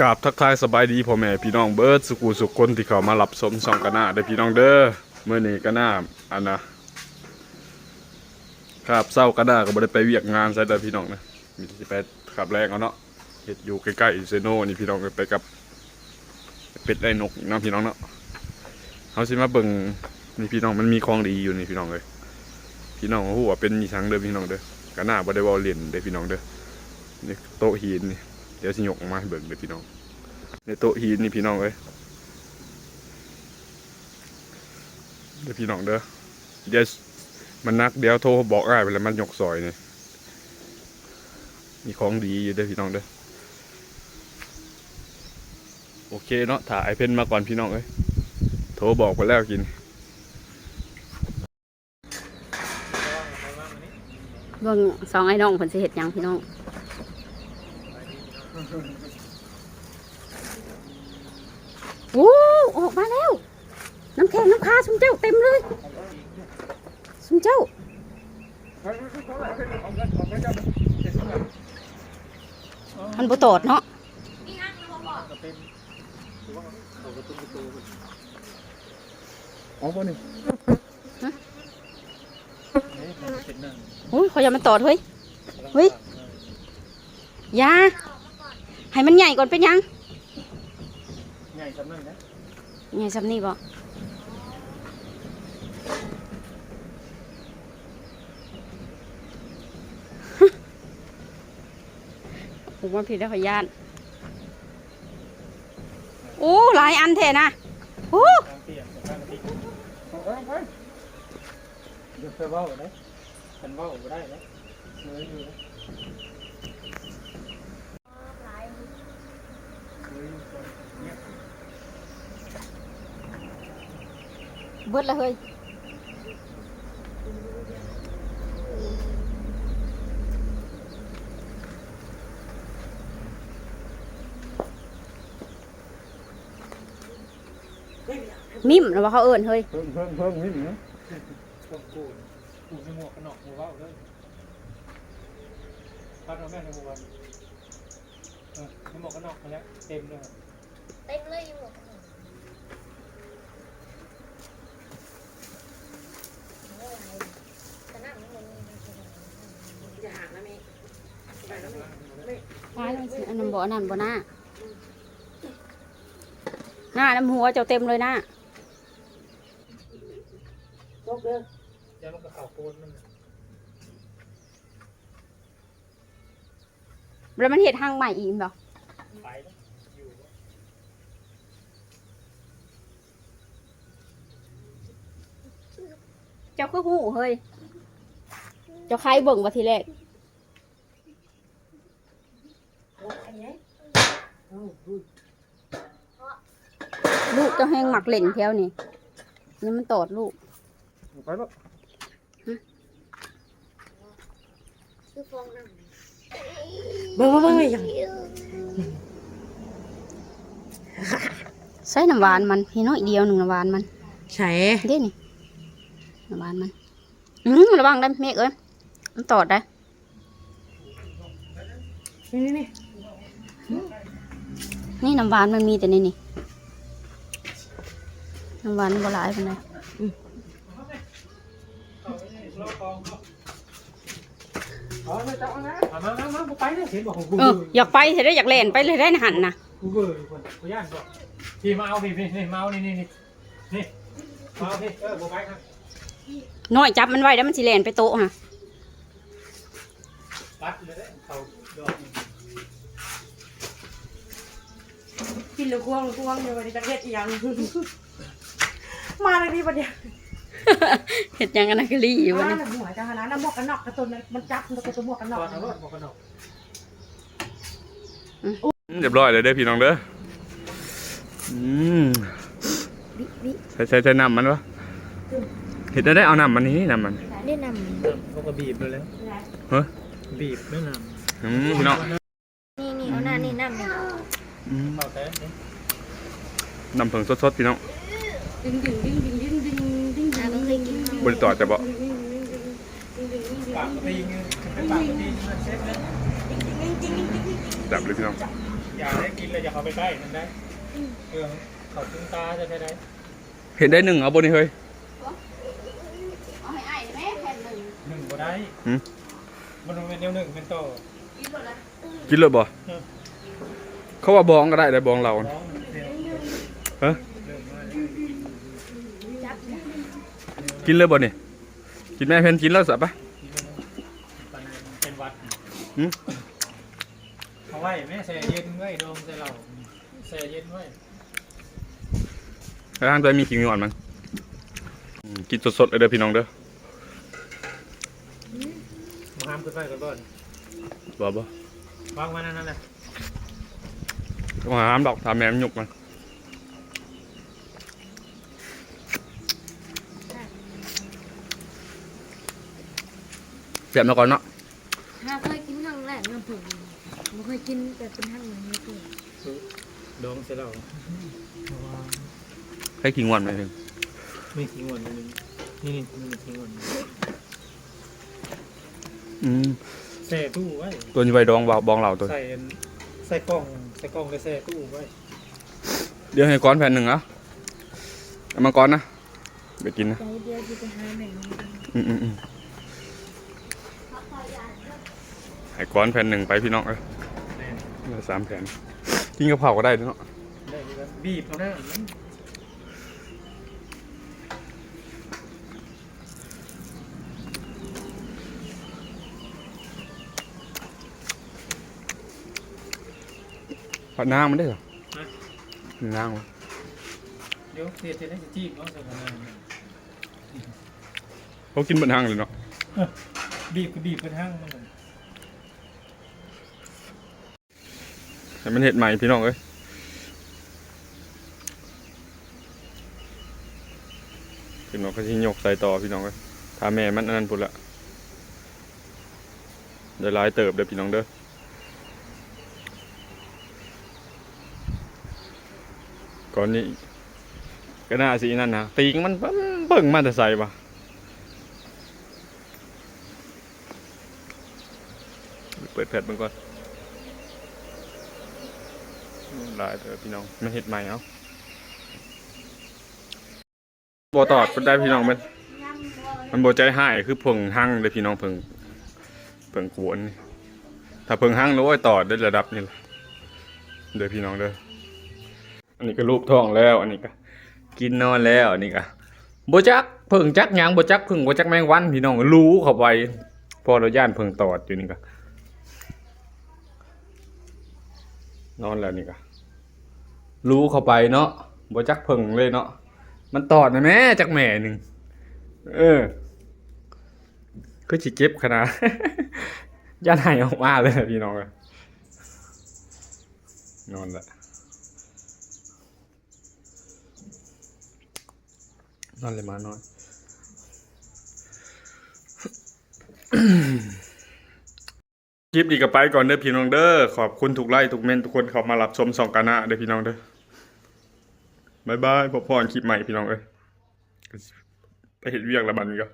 กราบทักทายสบายดีพ่อแม่พี่น้องเบิร์ดสุกูสุขคนที่เขามารับสมสองกันหน้าได้พี่น้องเด้อเมื่อนี้ก็น่าอันนะครับเศร้ากันหน้าก็บ่ได้ไปเวียกงานใส่เด้พี่น้องนะมีสิไปขับแรงเอาเนาะเฮ็ดอยู่ใกล้ๆเซโนนี่พี่น้องไปกับเป็ดไล่นกเนาะพี่น้องเนาะเฮาสิมาเบิ่งนี่พี่น้องมันมีของดีอยู่นี่พี่น้องเลยพี่น้องฮู้ว่าเป็นอีสังเด้อพี่น้องเด้อกันหน้าบ่ได้เว้าเล่นเด้อพี่น้องเด้อนี่โต๊ะหินนี่ เดี๋ยวสิยกออกมาให้เบิ่งเลยพี่น้อง ในโต๊ะหินนี่พี่น้องเอ้ยเดี๋ยวพี่น้องเด้อเดี๋ยวมันนักเดี๋ยวโทรบอกอ้ายไปแล้วมันยกซอยนี่มีของดีอยู่เด้อพี่น้องเด้อโอเคเนาะถ่ายไอเพนมาก่อนพี่น้องเอ้ยโทรบอกไปแล้วกินเบิ่งสองไอ้น้องเพิ่นสิเฮ็ดหยังพี่น้อง โอ้ออกมาแล้ว น้ำแข็งน้ำคาสุมเจ้าเต็มเลยสุมเจ้ามันบ่ตอดเนาะอ๋อบ่นี่โอ้ยเขาอย่ามันตอดเฮ้ยเฮ้ยอยา ให้มันใหญ่ก่อนเป็นหยัง ใหญ่สำนึกนะใหญ่ซำนี้บ่ผมว่าผิดแล้วขอยานโอ้หลายอันแท้นะโอ้ทางเปียกทางกะทิเอาไปไปเดี๋ยวไปเว้าได้ฉันเว้าบ่ได้นะมืออยู่นะมืออยู่ก่อนเนี่ย เบิดละเฮ้ยมิ่มหรือว่าเขาเอิ้นเฮ้ยเพิ่มเพิ่มเพิ่มนิดนึงพวกกูกูในหมวกกันน็อกหมวกเว้าเลยพัดเอาแม่ในหมวกเออในหมวกกันน็อกมาแล้วเต็มเลยเต็มเลยอยู่หมดแต่หน้ามันมันจะห่างนะมี ฟ้ามันสิอันนั้นบ่อันนั้นบ่หน้าหน้าน้ำหัวเจ้าเต็มเลยหน้าเดี๋ยวมันก็เข่าโคนมันน่ะแล้วมันเห็ดทางใหม่อีกบ่ไปแล้วอยู่วเจ้าคือหูเฮ้ยเจ้าใครเบิ่งว่าทีแรก ลูกเจ้าแห้งหมักเล่นแถวนี่นี่มันตอดลูกไปแล้วคือฟองน้ำเบิ่งเบิ่งยังใส่น้ำหวานมันพี่น้อยเดียวหนึ่งน้ำหวานมันใช่เด้นี่น้ำหวานมันอืมระวังได้เมฆเอ้ยมันตอดได้นี่นี่นี่ นี่น้ำหวานมันมีแต่ในนี่น้ำหวานบ่หลายปานใดเอาไม่ต้องเอานะเอามามามาไปเลยเห็นบอกของกูเอออยากไปเถอะได้อยากเล่นไปเลยได้นะหันนะกูเบื่ออยู่คนกูย่านก่อนพี่มาเอาพี่พี่นี่มาเอานี่นี่นี่นี่มาเอาพี่เออกูไปครับน้อยจับมันไว้แล้วมันสิเล่นไปโต๊ะฮะรัดเลยเด้อเขาดอก กินหรือควงหรือควงอยู่วันนี้จะเฮ็ดอีหยังมาเลยพี่ประเดี๋ยวเห็ดหยังกันนะกะลี่อยู่วะมานี่หน้าหัวจังหวะนั้นน้ำหมวกกันน็อกกระตุนมันจับมันกระตุนหมวกกันน็อกก่อนเอารถบอกกันดอก เรียบร้อยเลยเด้อพี่น้องเด้ออืมใช้ใช้ใช้น้ำมันวะเห็ดได้ได้เอาน้ำมันนี้น้ำมันได้นเขาก็บีบเลยแล้ว เฮ้ยบีบไม่นอืมพี่น้อง นี่น้ำเผิงสดๆพี่น้องดึงดึงดึงดึงดึงดึงดึงอ่าก็เคยกินมาบริต่อจะบอกปากก็ตีเงี้ยปากก็ตีมันเซ็ตเลยจับเลยพี่น้องเอย่าได้กินเลยอย่าเข้าไปใกล้มันได้เออเขาตึงตาจะได้ได้เห็นได้หนึ่งเอาบนนี้เฮ้ยเอาให้ไอ้แม่แผ่นหนึ่งหนึ่งบ่ได้หืมมันเป็นเดียวหนึ่งเป็นโตกินหมดเลยกินเลยบ่ เขาว่าบองก็ได้แต่บองเราร้น่ะองเดียวฮะเริ่มมาแล้วกินเลยบ่นี่กินแม่เพนกินแล้วสับปะทีนี้ตอนนี้เป็นวัดหืมเอาไว้แม่แช่เย็นไว้โดมใส่เราแช่เย็นไว้ทางตัวมีขิงมีหวานมั้งอืมกินสดๆเลยเด้อพี่น้องเด้อมาห้ามขึ้นไปก่อนก่อนบ่บ่วางไว้นั่นนั่นแหละต้อง หาห้ามดอกทำแม่มันหยุกมันเสียบมาก่อนเนาะถ้าเคยกินครั้งแรกน้ำผึ้งไม่เคยกินแต่เป็นทั้งนั้นไม่เคยโดมใส่เราเพราะว่าให้ขิงหวานหน่อยหนึงไม่ทิ้งวันนึงนี่นี่นี่ทิ้งวันอืมแช่ตู้ไว้ตัวนี้ไว้ดองบ่าวบองเหล่าตัวใส่ ใส่กล่องใส่กล่องไปแช่ตู้ไว้เดี๋ยวให้ก้อนแผ่นหนึ่งอะเอามาก้อนนะไปกินนะ ใจเดียวจะไปหาแม่อืมอืมอืมให้ก้อนแผ่นหนึ่งไปพี่น้องเอ้ยแน่เหลือสามแผ่นกินกะเพราก็ได้เนาะได้ดีครับบีบเขาหน้า ผัดนางมันได้เหรอนางัวะเดี๋ยวเสียเสียได้จะจีบเนาะใส่กันเลยเขากินบนทางเลยเนาะบีบก็บีบไปทั้งมันให้มันเห็ดใหม่พี่น้องเอ้ยพี่น้องก็ชิยกใส่ต่อพี่น้องเอ้ยถ้าแม่มันอันนั้นพุ่นละเดี๋ยวหลายเติบเด้อพี่น้องเด้อ ก่อนนี้ก็น่าสินั่นนะตีงมันเบิ่งมาแต่ใส่ปะเปิดแพทมันก่อนหลายเด้อพี่น้องมันเห็ดใหม่เอาบ่ตอดก็ได้พี่น้องมันมันบ่ใจหายคือเพิ่งหั่งเลยพี่น้องเพิ่งเพิ่งกวนถ้าเพิ่งหั่งแล้วโอ้ตอดได้ระดับนี้ล่ะเด้อพี่น้องเด้อ อันนี้ก็ลูกท้องแล้ว อันนี้ก็ กินนอนแล้ว อันนี้ก็บจักเพิ่งจักหยังบจักเพิ่งบจักแมงวันพี่น้องรู้เข้าไปพอเราย่านเพิ่งตอดอยู่นี่ก็นอนแล้วนี่ก็รู้เข้าไปเนาะบจักเพิ่งเลยเนาะมันตอดนะแม่จักแม่หนึ่งเออคือสิเก็บขนาดย่านหายออกมาเลยพี่น้องนอนละ นอนเลยมานอนคลิปอีกกไปก่อนเด้อพี่น้องเด้อขอบคุณทุกไลค์ทุกเมนทุกคนเข้ามารับชมสองกันนะเด้อพี่น้องเด้อบายบายพบพรคลิปใหม่พี่น้องเอ้ยไปเห็นเวียกแล้วบัดนี้ก็